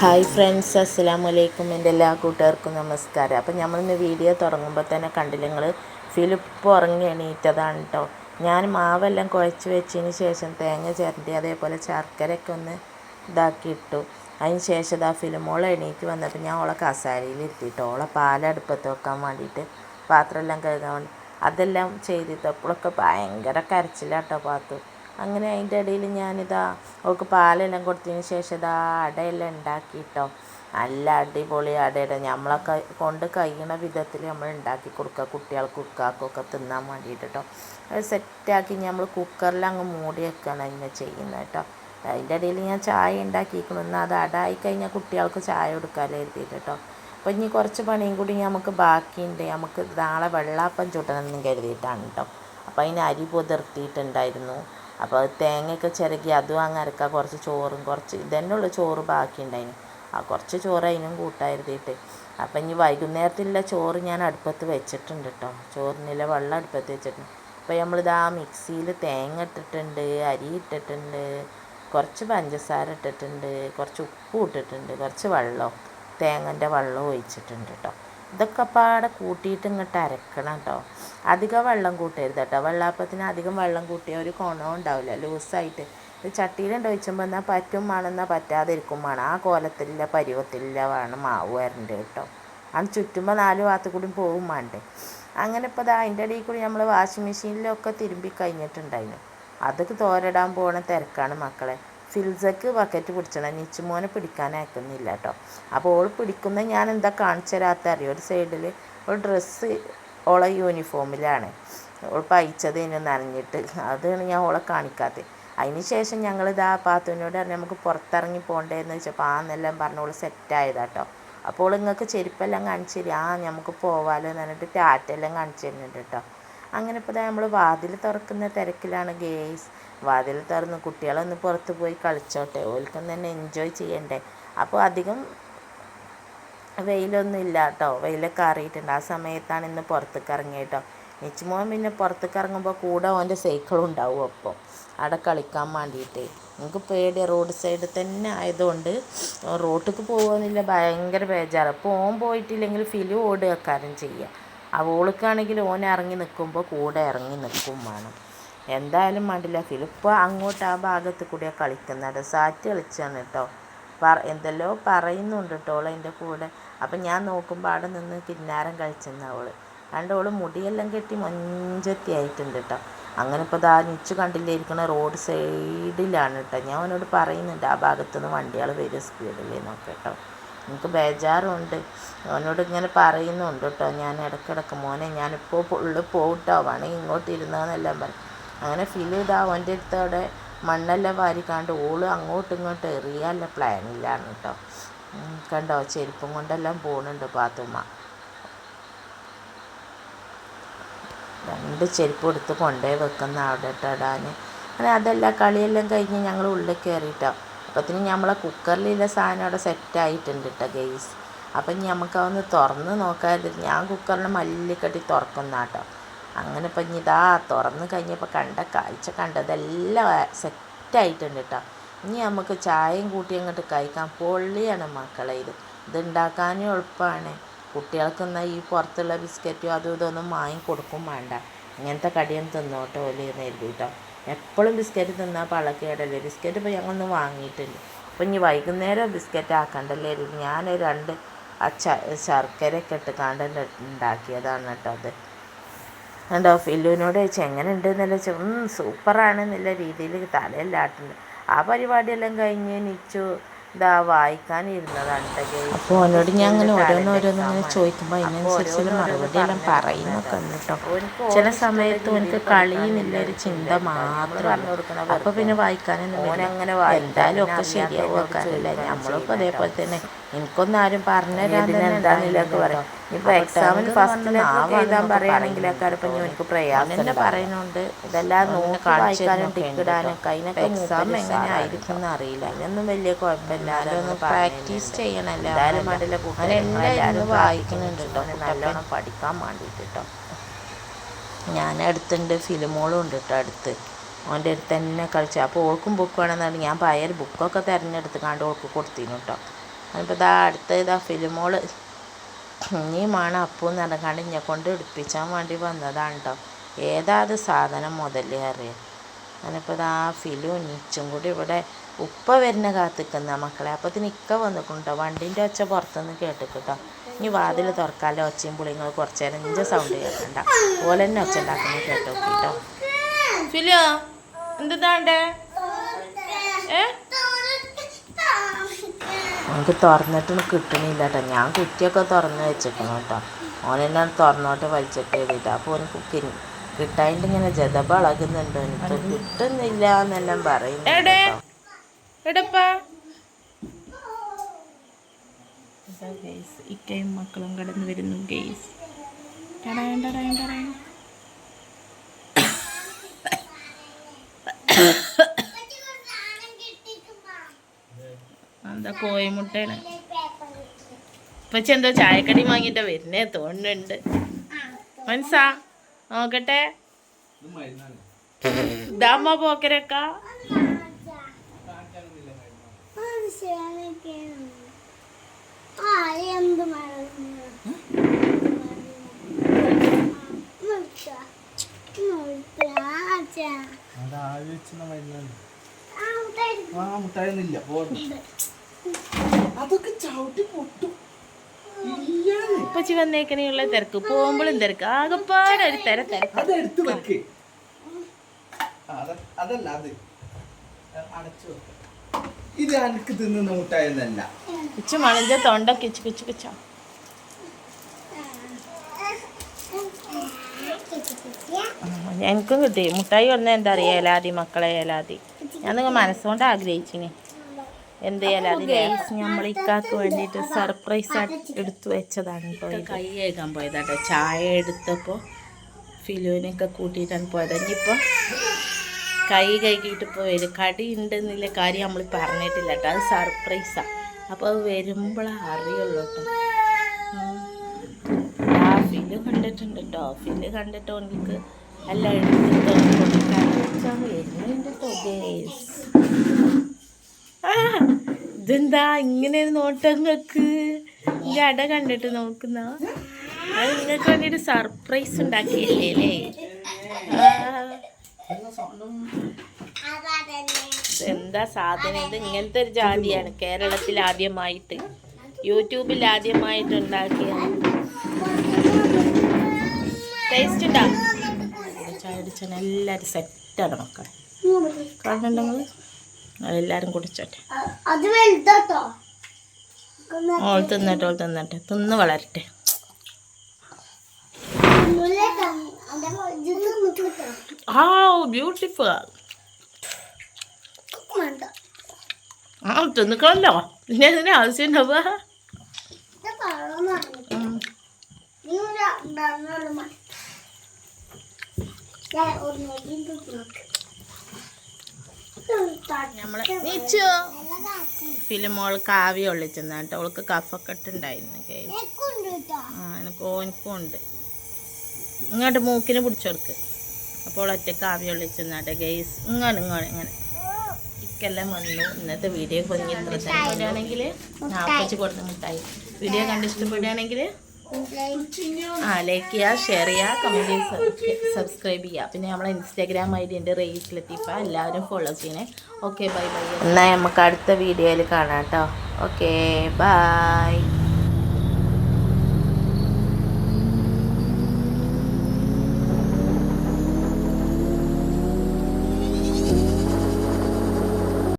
Hi friends അസ്സലാമു അലൈക്കും എന്റെ എല്ലാ കൂട്ടുകാർക്കും നമസ്കാരം. അപ്പം നമ്മളിന്ന് വീഡിയോ തുടങ്ങുമ്പോൾ തന്നെ കണ്ടില്ല നിങ്ങൾ ഫിലിപ്പ് ഉറങ്ങി എണീറ്റതാണ് കേട്ടോ ഞാൻ മാവെല്ലാം കുഴച്ച് വെച്ചതിന് ശേഷം തേങ്ങ ചേർത്തി അതേപോലെ ശർക്കരയൊക്കെ ഒന്ന് ഇതാക്കി ഇട്ടു അതിന് ശേഷം ഇതാ ഫിലിമോളെ എണീറ്റ് വന്നപ്പോൾ ഞാൻ ഓളെ കസാരയിൽ ഇരുത്തിയിട്ട് ഓളെ പാലടുപ്പത്ത് വെക്കാൻ വേണ്ടിയിട്ട് പാത്രമെല്ലാം കഴുകാൻ വേണ്ടി അതെല്ലാം ചെയ്തിട്ടപ്പോഴൊക്കെ ഭയങ്കര കരച്ചിലാട്ടോ പാത്തു. അങ്ങനെ അതിന്റെ ഇടയിൽ ഞാനിതാ അവൾക്ക് പാലെല്ലാം കൊടുത്തതിന് ശേഷം ഇതാ അടയെല്ലാം ഉണ്ടാക്കിയിട്ടോ നല്ല അടിപൊളി അടയുടെ നമ്മളൊക്കെ കൊണ്ട് കഴിയണ വിധത്തിൽ നമ്മൾ ഉണ്ടാക്കി കൊടുക്കുക. കുട്ടികൾക്ക് ഉക്കാക്കൊക്കെ തിന്നാൻ വേണ്ടിയിട്ട് കേട്ടോ അത് സെറ്റാക്കി നമ്മൾ കുക്കറിൽ അങ്ങ് മൂടി വെക്കുകയാണ് അതിനെ ചെയ്യുന്നത് കേട്ടോ അതിന്റെ ഇടയിൽ ഞാൻ ചായ ഉണ്ടാക്കിയിരിക്കണം എന്നാൽ അത് അടായി കഴിഞ്ഞാൽ കുട്ടികൾക്ക് ചായ കൊടുക്കാൻ എഴുതിയിട്ട് കേട്ടോ അപ്പോൾ ഇനി കുറച്ച് പണിയും കൂടി നമുക്ക് ബാക്കിയുണ്ട്. നമുക്ക് നാളെ വെള്ളാപ്പം ചുട്ടണമെന്ന് കരുതിയിട്ടാണ് കേട്ടോ അപ്പോൾ അതിന് അരി പുതിർത്തിയിട്ടുണ്ടായിരുന്നു. അപ്പോൾ തേങ്ങയൊക്കെ ചിരകി അതും അങ്ങ് അരക്കുക കുറച്ച് ചോറും കുറച്ച് ഇതന്നെ ഉള്ളു ചോറ് ബാക്കി ഉണ്ടായിന് ആ കുറച്ച് ചോറ് അതിനും കൂട്ടായിരുത്തിയിട്ട് അപ്പം ഇനി വൈകുന്നേരത്തിലുള്ള ചോറ് ഞാൻ അടുപ്പത്ത് വെച്ചിട്ടുണ്ട് കേട്ടോ ചോറിനുള്ള വെള്ളം അടുപ്പത്ത് വെച്ചിട്ടുണ്ട്. അപ്പോൾ നമ്മളിത് മിക്സിയിൽ തേങ്ങ ഇട്ടിട്ടുണ്ട് അരി ഇട്ടിട്ടുണ്ട് കുറച്ച് പഞ്ചസാര ഇട്ടിട്ടുണ്ട് കുറച്ച് ഉപ്പ് ഇട്ടിട്ടുണ്ട് കുറച്ച് വെള്ളം തേങ്ങന്റെ വെള്ളം ഒഴിച്ചിട്ടുണ്ട് കേട്ടോ ഇതൊക്കെ പാടെ കൂട്ടിയിട്ട് ഇങ്ങോട്ട് അരക്കണം കേട്ടോ അധികം വെള്ളം കൂട്ടരുത് കേട്ടോ വെള്ളാപ്പത്തിന് അധികം വെള്ളം കൂട്ടിയ ഒരു കോണവും ഉണ്ടാവില്ല. ലൂസായിട്ട്. ഇത് ചട്ടിയിലുണ്ട് വെച്ചുമ്പോൾ എന്നാൽ പറ്റും വേണമെന്നാൽ പറ്റാതെ ഇരിക്കും വേണം ആ കോലത്തിലില്ല പരുവത്തിലില്ല വേണം മാവ് വരണ്ട് കേട്ടോ അത് ചുറ്റുമ്പോൾ നാല് ഭാഗത്ത് കൂടി പോവും വേണ്ടേ അങ്ങനെ ഇപ്പോൾ അത് അതിന്റെ ഇടയിൽ കൂടി നമ്മൾ വാഷിംഗ് മെഷീനിലൊക്കെ തിരുമ്പി കഴിഞ്ഞിട്ടുണ്ടായിരുന്നു അതൊക്കെ തോരടാൻ പോണ തിരക്കാണ് മക്കളെ. ഫിൽസക്ക് ബക്കറ്റ് പിടിച്ചണം. നിച്ചുമോനെ പിടിക്കാൻ അയക്കുന്നില്ല കേട്ടോ അപ്പോൾ ഓൾ പിടിക്കുന്ന ഞാൻ എന്താ കാണിച്ചു തരാത്ത ഒരു സൈഡിൽ ഒരു ഡ്രസ്സ് ഓളെ യൂണിഫോമിലാണ് ഓൾ പയിച്ചത് ഇനി നനഞ്ഞിട്ട് അതാണ് ഞാൻ ഓളെ കാണിക്കാത്തത് അതിന് ശേഷം ഞങ്ങൾ ഇതാ പാത്തുവിനോട് പറഞ്ഞു നമുക്ക് പുറത്തിറങ്ങി പോകണ്ടേന്ന് വെച്ചപ്പോൾ ആ എന്നെല്ലാം പറഞ്ഞ് ഓൾ സെറ്റായതാട്ടോ അപ്പോൾ നിങ്ങൾക്ക് ചെരുപ്പെല്ലാം കാണിച്ചു തരും. ആ നമുക്ക് പോവാലോ എന്ന് പറഞ്ഞിട്ട് ടാറ്റെല്ലാം കാണിച്ചു തരുന്നുണ്ട് കേട്ടോ അങ്ങനെ ഇപ്പോൾ നമ്മൾ വാതിൽ തുറക്കുന്ന തിരക്കിലാണ് ഗേസ് വാതിൽ തുറന്ന് കുട്ടികളൊന്ന് പുറത്ത് പോയി കളിച്ചോട്ടെ. ഓൽക്കൊന്ന് തന്നെ എൻജോയ് ചെയ്യണ്ടേ. അപ്പോൾ അധികം വെയിലൊന്നും ഇല്ല കേട്ടോ വെയിലൊക്കെ അറിയിട്ടുണ്ട്. ആ സമയത്താണ് ഇന്ന് പുറത്തേക്ക് ഇറങ്ങിയത് കേട്ടോ നിച്ചുമോൻ പിന്നെ പുറത്തേക്ക് ഇറങ്ങുമ്പോൾ കൂടെ ഓന്റെ സൈക്കിളും ഉണ്ടാവും അപ്പോൾ അവിടെ കളിക്കാൻ വേണ്ടിയിട്ട്. നമുക്ക് പേടി. റോഡ് സൈഡിൽ തന്നെ ആയതുകൊണ്ട് റോട്ടിക്ക് പോകുന്നില്ല ഭയങ്കര ബേജാറ്. അപ്പോൾ ഓൻ പോയിട്ടില്ലെങ്കിൽ ഫിലു ഓടുകക്കാരും ചെയ്യുക ആ ഓൾക്കാണെങ്കിൽ ഓൻ ഇറങ്ങി നിൽക്കുമ്പോൾ കൂടെ ഇറങ്ങി നിൽക്കും വേണം. എന്തായാലും വേണ്ടില്ല. ഫിലിപ്പ് അങ്ങോട്ട് ആ ഭാഗത്ത് കൂടിയാണ് കളിക്കുന്നത്. സാറ്റ് കളിച്ചാണ് കേട്ടോ എന്തെല്ലോ പറയുന്നുണ്ട് കേട്ടോ ഓൾ എന്റെ കൂടെ. അപ്പം ഞാൻ നോക്കുമ്പോൾ അവിടെ നിന്ന് കിന്നാരം കളിച്ചെന്ന അവൾ കണ്ട് ഓൾ മുടിയെല്ലാം കെട്ടി മൊഞ്ചത്തി ആയിട്ടുണ്ട് കേട്ടോ അങ്ങനെ ഇപ്പോൾ ദാ കണ്ടില്ലേ ഇരിക്കണ റോഡ് സൈഡിലാണ് കേട്ടോ ഞാൻ അവനോട് പറയുന്നുണ്ട് ആ ഭാഗത്തുനിന്ന് വണ്ടികൾ വരും സ്പീഡിൽ നോക്കാം കേട്ടോ എനിക്ക് ബേജാറുണ്ട്. അവനോട് ഇങ്ങനെ പറയുന്നുണ്ട് കേട്ടോ ഞാൻ ഇടയ്ക്കിടയ്ക്ക് മോനെ ഞാനിപ്പോൾ ഉള്ളിൽ പോകട്ടോ വേണമെങ്കിൽ ഇങ്ങോട്ട് ഇരുന്നതെന്നെല്ലാം പറയും അങ്ങനെ ഫീൽ ചെയ്താൽ അവന്റെ അടുത്ത് അവിടെ മണ്ണെല്ലാം വാരിക്കാണ്ട് ഓൾ അങ്ങോട്ടും ഇങ്ങോട്ടും എറിയാനുള്ള പ്ലാനില്ലാണ് കേട്ടോ കണ്ടോ? ചെരുപ്പും കൊണ്ടെല്ലാം പോകുന്നുണ്ട് പാത്തുമ്മ. രണ്ട് ചെരുപ്പ് എടുത്ത് കൊണ്ടേ വെക്കുന്ന അവിടെ ഇടാൻ അങ്ങനെ അതെല്ലാം കളിയെല്ലാം കഴിഞ്ഞ് ഞങ്ങൾ ഉള്ളിൽ കയറിയിട്ടോ അപ്പത്തിന് നമ്മളെ കുക്കറിലുള്ള സാധനം അവിടെ സെറ്റായിട്ടുണ്ട് കേട്ടോ ഗെയ്സ് അപ്പം നമുക്ക് അതൊന്ന് തുറന്ന് നോക്കാതിരുന്നു ഞാൻ കുക്കറിനെ മല്ലിക്കെട്ടി തുറക്കുന്ന കേട്ടോ അങ്ങനെ ഇപ്പം ഇനി ഇതാ തുറന്ന് കഴിഞ്ഞപ്പോൾ കണ്ട കാഴ്ച കണ്ടതെല്ലാം സെറ്റായിട്ടുണ്ട് കേട്ടോ ഇനി നമുക്ക് ചായയും കൂട്ടി അങ്ങോട്ട് കഴിക്കാൻ പൊള്ളിയാണ് മക്കളെ ഇത്. ഇതുണ്ടാക്കാനും എളുപ്പമാണ് കുട്ടികൾക്ക് എന്നാൽ ഈ പുറത്തുള്ള ബിസ്ക്കറ്റോ അതും ഇതൊന്നും വാങ്ങി കൊടുക്കും വേണ്ട. ഇങ്ങനത്തെ കടിയും തിന്നോട്ടെ ഓലി എന്ന് എഴുതിട്ടോ എപ്പോഴും ബിസ്ക്കറ്റ് തിന്നാൽ പളക്കേടല്ലേ ബിസ്ക്കറ്റ് ഇപ്പോൾ ഞങ്ങളൊന്ന് വാങ്ങിയിട്ടുണ്ട് അപ്പോൾ ഇനി വൈകുന്നേരം ബിസ്ക്കറ്റ് ആക്കണ്ടല്ലേ ഞാൻ രണ്ട് ആ ശർക്കരയൊക്കെ ഇട്ട് കാണ്ട് കേട്ടോ അത്. കണ്ടോ ഫില്ലുവിനോട് ചോദിച്ചു എങ്ങനെ ഉണ്ടെന്നല്ല ചോദിച്ചു സൂപ്പറാണ് എന്നുള്ള രീതിയിൽ തലയെല്ലാട്ടുണ്ട് ആ പരിപാടിയെല്ലാം കഴിഞ്ഞ് നിച്ചു ഇതാ വായിക്കാനിരുന്നതാണ് അപ്പോൾ അവനോട് ഞാൻ അങ്ങനെ ഓരോന്നോരോന്ന് ഇങ്ങനെ ചോദിക്കുമ്പോൾ അതിനനുസരിച്ചുള്ള മറുപടി എല്ലാം പറയുന്നൊക്കെ ഉണ്ട് കേട്ടോ ചില സമയത്ത് എനിക്ക് കളിയുന്നില്ല ഒരു ചിന്ത മാത്രമാണ് അപ്പോൾ പിന്നെ വായിക്കാനൊന്നും. അങ്ങനെ എന്തായാലും ഒക്കെ ശരിയാവും വെക്കാറില്ല നമ്മളിപ്പോൾ അതേപോലെ തന്നെ എനിക്കൊന്നും ആരും പറഞ്ഞു തരാൻ എന്താന്നില്ലൊക്കെ പറയാം. ഇപ്പൊ എക്സാമിന് ഫസ്റ്റ് എഴുതാൻ പറയുകയാണെങ്കിലൊക്കെ ഇപ്പം എനിക്ക് പ്രയാസം എന്നെ പറയുന്നുണ്ട്. ഇതെല്ലാം നോക്കി വായിക്കാനും തരുന്നൊക്കെ ടിക്ക് ഉണ്ട് അതിനൊക്കെ എക്സാം എങ്ങനെ ആയിരിക്കും എന്ന് അറിയില്ല അതിനൊന്നും വലിയ കുഴപ്പമില്ല. ഒന്ന് പ്രാക്ടീസ് ചെയ്യണല്ലേ എന്തായാലും വേണ്ടില്ല എല്ലാവരും വായിക്കുന്നുണ്ട് വായിക്കുന്നുണ്ട് കേട്ടോ. നല്ലോണം പഠിക്കാൻ വേണ്ടിയിട്ട് കേട്ടോ. ഞാൻ അടുത്തുണ്ട് ഫിലിമോളും ഉണ്ട് കേട്ടോ അടുത്ത്. ഓന്റെ അടുത്ത് തന്നെ കളിച്ചു. അപ്പോൾ ഓൾക്കും ബുക്ക് വേണമെന്നാണ് ഞാൻ പയർ ബുക്കൊക്കെ തിരഞ്ഞെടുത്ത് കണ്ട് ഓൾക്ക് കൊടുത്തിരുന്നു കേട്ടോ. അതിപ്പോൾ ഇതാ അടുത്ത ഇതാ ഫിലിമോൾ. ഇനി വേണം അപ്പൂന്ന് ഇറങ്ങാണ്ട് ഇന്നെ കൊണ്ട് എടുപ്പിച്ചാൻ വേണ്ടി വന്നതാണ് കേട്ടോ ഏതാ അത് സാധനം മുതലേ അറിയാം ഞാനിപ്പോൾ ഇതാ ഫിലും നിച്ചും കൂടി ഇവിടെ ഉപ്പ വരുന്ന കാത്തിക്കുന്ന മക്കളെ. അപ്പത്തിന് ഇക്ക വന്നിട്ടുണ്ടോ വണ്ടീന്റെ ഒച്ച പുറത്തുനിന്ന് കേട്ടിട്ടോ ഇനി വാതിൽ തുറക്കാലോ ഒച്ചയും പുളിങ്ങൾ കുറച്ച് നേരം ഇഞ്ച സൗണ്ട് കേൾക്കണ്ട. ഓലെ തന്നെ ഒച്ച ഉണ്ടാക്കുന്ന കേട്ടോ കേട്ടോ ഫിലോ എന്താണ്ടേ ഏ? എനിക്ക് തുറന്നിട്ടൊന്നും കിട്ടണില്ല കേട്ടോ ഞാൻ കുറ്റിയൊക്കെ തുറന്ന് വെച്ചിട്ടുണ്ട് കേട്ടോ. ഓനെന്നെ തുറന്നോട്ട് വലിച്ചിട്ട് എഴുതിയിട്ട്. അപ്പോൾ എനിക്ക് കിട്ടാണ്ട് ഇങ്ങനെ ജതബ ഇളകുന്നുണ്ട് എനിക്ക് കിട്ടുന്നില്ല എന്നെല്ലാം പറയുന്നുണ്ട് ഇക്കയും മക്കളും കടന്നു വരുന്നു ഗെയ്സ് ടടയൻ ടടയൻ ടടയൻ എന്താ കോഴിമുട്ടയാണ് ഇപ്പച്ചി എന്തോ ചായക്കടി വാങ്ങിയിട്ട് വരുന്നേ തോന്നുന്നുണ്ട്. മനസ്സാ നോക്കട്ടെ. ഇതാമ്മ പോക്കരക്ക. ആ മുട്ടായൊന്നുമില്ല അതൊക്കെ ചവിട്ടി പൊട്ടും. ഇപ്പച്ചി വന്നേക്കനെയുള്ള തിരക്ക്. പോകുമ്പോഴും തിരക്ക്. ആകെപ്പാടെ ഒരു തിര തിരക്ക്. അതെടുത്ത് വെക്ക്. അതല്ല അത്. അടച്ചു വെക്ക. ഇത് എനിക്ക് തിന്നുന്ന മുട്ടായെന്നല്ല ഉച്ച മണഞ്ച തൊണ്ട കിച്ചു കിച്ചു കിച്ചോ എനിക്കും കിട്ടി. മുട്ടായി വന്ന എന്താ അറിയാ ഏലാതി മക്കളെ ഏലാതി. ഞാൻ നിങ്ങൾ മനസ്സുകൊണ്ട് ആഗ്രഹിച്ചിനി. എന്ത് ഏലാതി നമ്മൾ ഇക്കാക്ക് വേണ്ടിയിട്ട് സർപ്രൈസ് എടുത്തു വെച്ചതാണ് കേട്ടോ കൈ കേൾക്കാൻ പോയതാട്ടോ. ചായ എടുത്തപ്പോൾ ഫിലുവിനൊക്കെ കൂട്ടിയിട്ടാണ് പോയത്. ഇനിയിപ്പോൾ കൈ കഴുകിയിട്ട് ഇപ്പോൾ വരും. കടി ഉണ്ടെന്നില്ല കാര്യം നമ്മൾ പറഞ്ഞിട്ടില്ല കേട്ടോ. അത് സർപ്രൈസാണ് അപ്പോൾ അത് വരുമ്പോഴേ അറിയുള്ളൂ കേട്ടോ. ആ ഫിൽ കണ്ടിട്ടുണ്ട് കേട്ടോ. ഫിൽ കണ്ടിട്ട് എനിക്ക് എല്ലാം എടുത്തിട്ട് കൊടുക്കാൻ വരുന്നുണ്ട് കേട്ടോ ഗേസ്. ഇതെന്താ ഇങ്ങനെ ഒരു നോട്ടം നിങ്ങൾക്ക് ഈ അട കണ്ടിട്ട് നോക്കുന്ന? അത് നിങ്ങൾക്ക് വേണ്ടിയിട്ട് സർപ്രൈസ് ഉണ്ടാക്കിയല്ലേ എന്താ സാധനം? ഇത് ഇങ്ങനത്തെ ഒരു ജാതിയാണ്. കേരളത്തിൽ ആദ്യമായിട്ട്. യൂട്യൂബിൽ ആദ്യമായിട്ട് ഉണ്ടാക്കിയ ടേസ്റ്റ് ഉണ്ടാ? ചായ അടിച്ചാൽ എല്ലാവരും സെറ്റാണ് മക്കളെ. കാണുന്നുണ്ടെങ്കിൽ അതെല്ലാവരും കുടിച്ചോട്ടെ. All തിന്നട്ടെ all തിന്നട്ടെ. തിന്ന് വളരട്ടെ. ആ ബ്യൂട്ടിഫുൾ ആ തിന്നിക്കണല്ലോ പിന്നെ അതിന് ആവശ്യം ഉണ്ടാവുക. ഒരു ഞാൻ നോക്ക് നമ്മളെ നീച്ചു? ഫിലിമോൾ കാവ്യ ഒളിച്ചെന്ന കേട്ടോ. അവൾക്ക് കഫൊക്കെ ഇട്ടുണ്ടായിരുന്നു ആ എനിക്ക് ഓനിക്കും ഉണ്ട്. ഇങ്ങോട്ട് മൂക്കിന് പിടിച്ചെടുക്ക് അപ്പോൾ ഒറ്റ കാവ്യ ഒളിച്ചെന്നാട്ടെ ഗെയ്സ് ഇങ്ങോട്ട് ഇങ്ങോട്ട് ഇങ്ങനെ ഇക്കെല്ലാം വന്നു ഇന്നത്തെ വീഡിയോ കൊഞ്ഞി ആണെങ്കിൽ നാപ്പച്ച് കൊടുത്ത മുട്ടായി വീഡിയോ കണ്ട് ഇഷ്ടപ്പെടുകയാണെങ്കിൽ ആ ലൈക്ക് ചെയ്യുക ഷെയർ ചെയ്യുക കമന്റ് ചെയ്യുക സബ്സ്ക്രൈബ് ചെയ്യുക. പിന്നെ നമ്മളെ ഇൻസ്റ്റാഗ്രാം ഐ ഡി എന്റെ റേസ് ലത്തീഫ എല്ലാവരും ഫോളോ ചെയ്യണേ. ഓക്കെ ബൈ ബൈ എന്നാൽ നമുക്ക് അടുത്ത വീഡിയോയിൽ കാണാം കേട്ടോ ഓക്കെ ബായ്